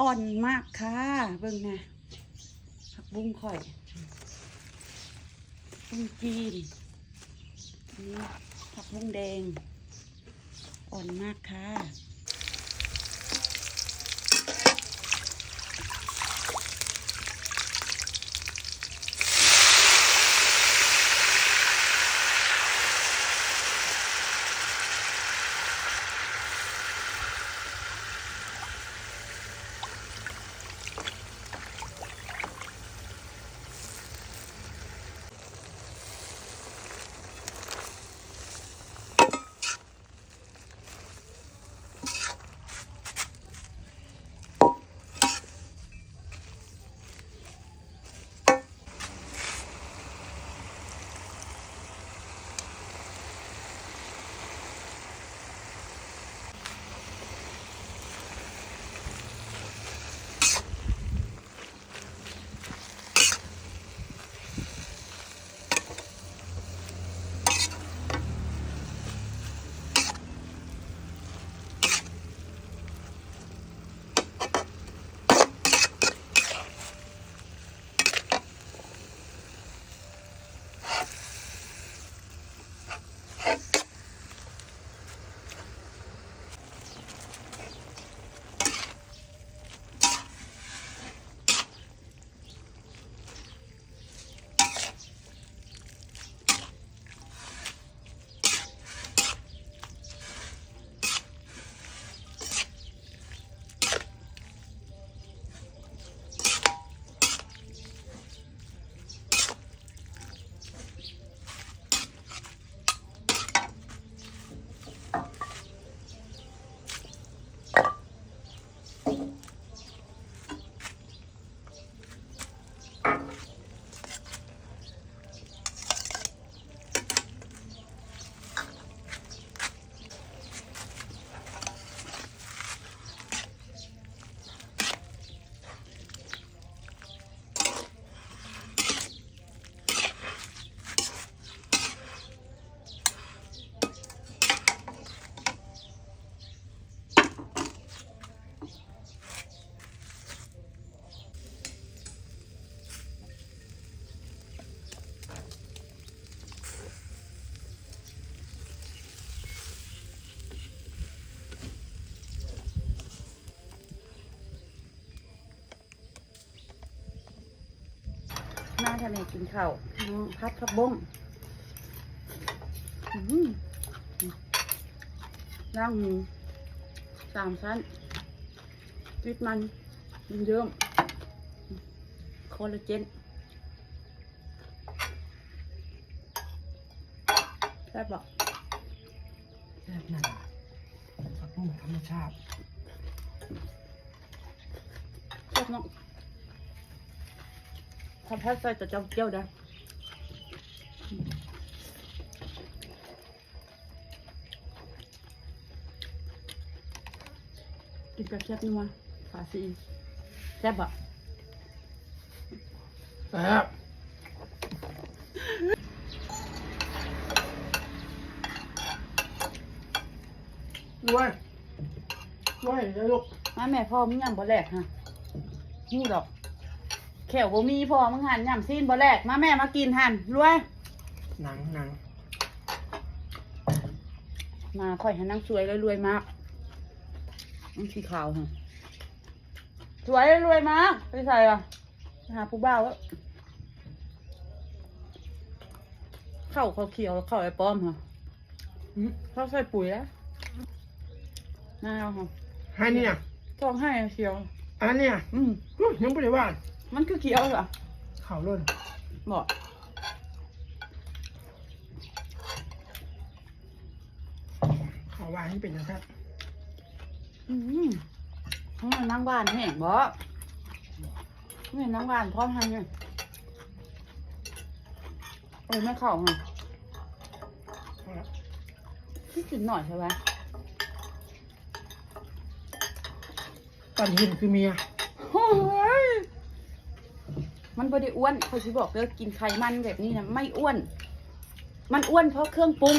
อ่อนมากค่ะ เบิ่งนะผักบุ้งข่อยบุ้งจีนนี่ผักบุ้งแดง อ่อนมากค่ะ มาทะเลกินข้าวน้องพัดผักบุ้งอื้อหือย่างหมูสามชั้นติดมันมันเยิ้มคอลลาเจนแซ่บบอกแซ่บนั่นผักบุ้งธรรมชาติแซ่บเนาะ ทำแพ็กใส่แต่เจ้าเจียวได้กินแบบแซ่บนัวฝาซีอิ๊วแซ่บอะแซ่บด้วยด้วยแล้วลูกมาแม่พ่อมึงยังบ่แลกฮะหูดอก แขวบ่มีพ่อมึงหันย่ำซีนบ่แลกมาแม่มากินหันรวยหนังหนังมาค่อยให้นั่งสวยแล้วรวยมากนั่งสีขาวฮะสวยแล้วรวยมากไปใส่อะไปหาผู้บ่าวแล้วเข้าเขาเขียวแล้วเข้าไอ้ป้อมฮะหืมเขาใส่ปุ๋ยแล้วน่าเอาฮะให้เนี่ยท้องให้เขียวอันเนี่ยอืมอุ๊ยยังไม่ได้ว่า มันคือเขียวเหรอเข่าล้นบอกเข่าว่าให้เป็นนะครับอืมเขามานั่งบ้านแห้งบ่ไม่นั่งบ้านพร้อมทำเนี่ยเออไม่เข่าไงพี่กินหน่อยใช่ไหมตอนเห็นคือเมียโอ้ย มันบ่ได้อ้วนเขาสิบอกเด้อกินไขมันแบบนี้นะไม่อ้วน มันอ้วนเพราะเครื่องปรุง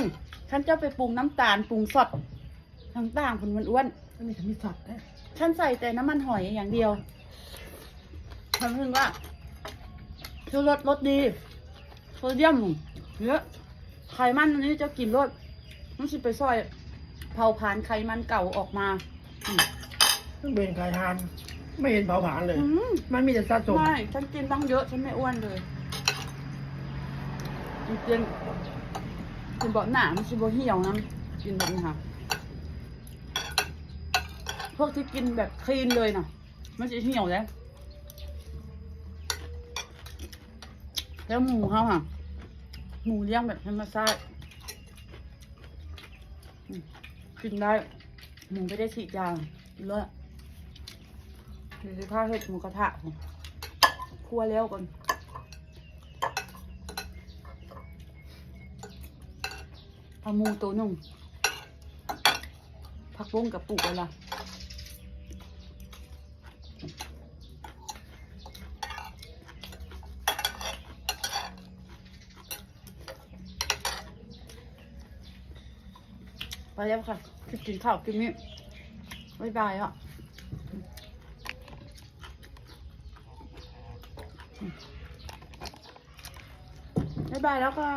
ฉันจะไปปรุงน้ำตาลปรุงสดต่างๆผลมันอ้วนอันนี้จะมีสัตว์นะฉันใส่แต่น้ำมันหอยอย่างเดียวทำถึงว่าคือรสรสดีโซเดียมเยอะไขมันอันนี้จะกินรสมันสิไปซอย เผาผลาญไขมันเก่าออกมาอืมซึ่งเป็นไก่ทาน ไม่เห็นเผาผลาญเลย อืมมันมีแต่สะสมใช่ฉันกินตั้งเยอะ ฉันไม่อ้วนเลยกินกินกินบ่หนามันสิบ่เหี่ยวนะกินแบบนี้ค่ะ พวกที่กินแบบคลีนเลยน่ะ มันจะเหี่ยวแล้ว แล้วหมูเขาค่ะ หมูเลี้ยงแบบธรรมชาติอืมกินได้ หมูไม่ได้ฉีดยากินเลย เดี๋ยวจะข้าวเห็ดหมูกระทะค่ะคั่วแล้วก่อนเอาหมูตัวหนึ่งผักบุ้งกับปูกอะไรล่ะไปแล้วค่ะคือกินข้าวกินนี่บ๊ายบายอะ บ๊ายบายแล้วค่ะ